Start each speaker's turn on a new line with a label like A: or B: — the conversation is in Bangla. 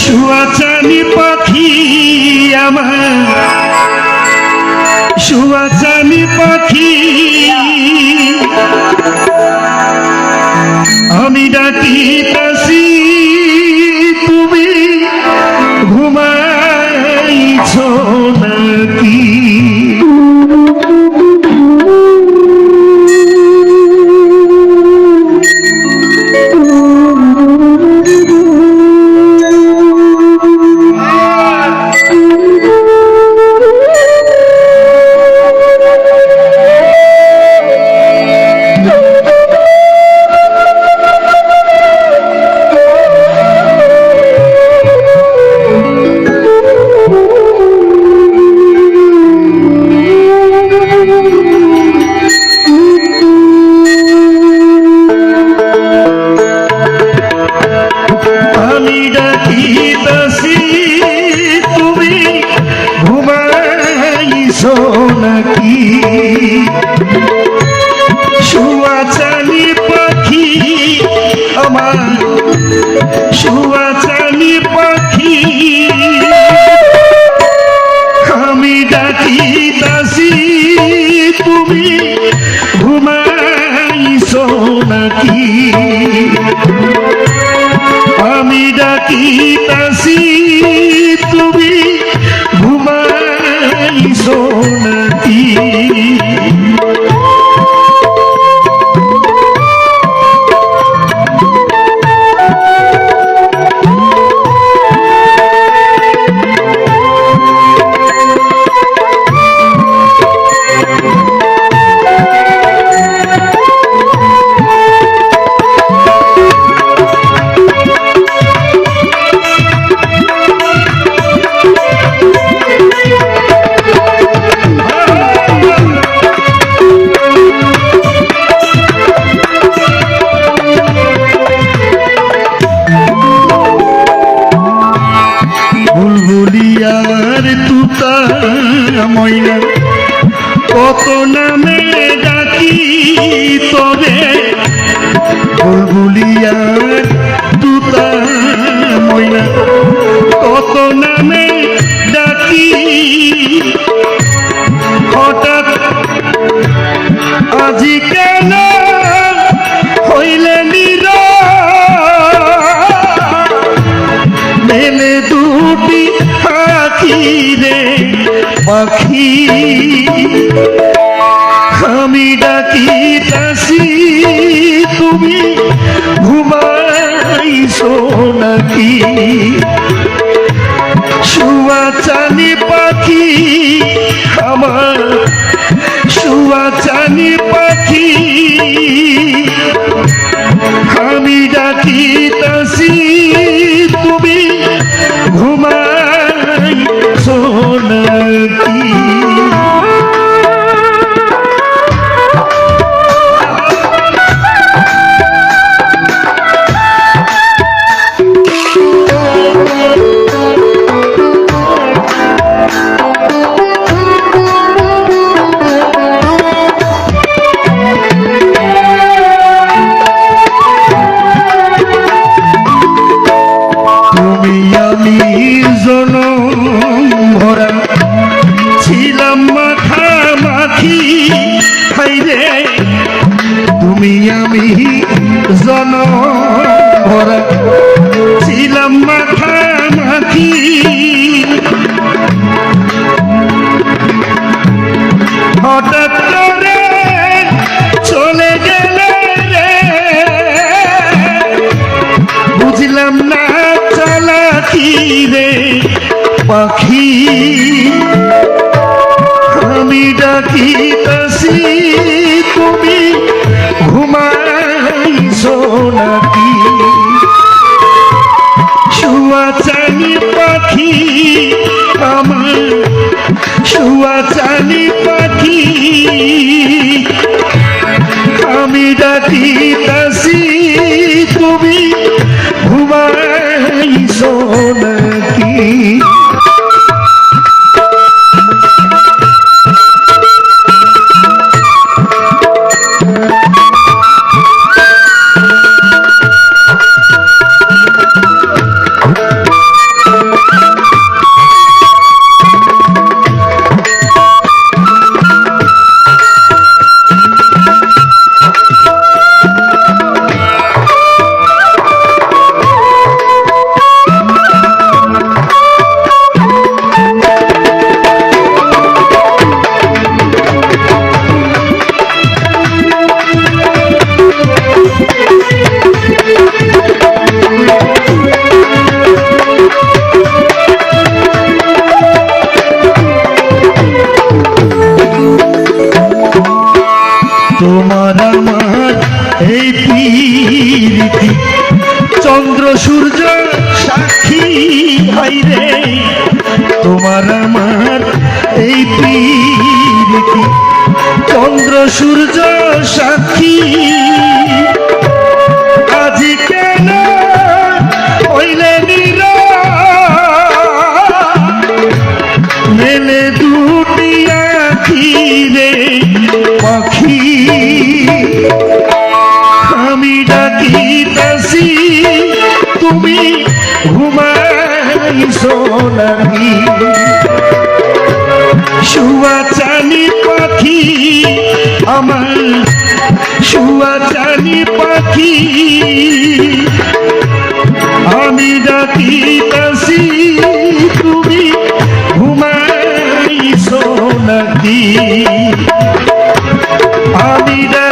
A: শুয়াচানি পাখি আমার। শুয়াচানি পাখি আমি নামে ডাকি তবে। বুলবুলিয়ার তুতা ময়না, কত নামে ডাকি। হঠাৎ আজি কেন হইলে নীরব মেলে দুটি আমি ডাকি তাসি তুমি ঘুমাইছো নাকি? শুয়া চানি পাখি আমার শুয়া চানি পাখি। জনম ভরা ছিলাম মাথা মাখি। সূর্য সাক্ষী হাইরে তোমার আমার এই প্রীতি চন্দ্র, সূর্য সাক্ষী। আজি কেন হইলে? মেলে দুটি আখি রে আমি ডাকিতাছি তুমি ঘুমাইছো নাকি শুয়া চানি পাখি, আমার শুয়া চানি পাখি। আমি ডাকিতাছি, তুমি ঘুমাইছো নাকি আমি ডাকিতাছি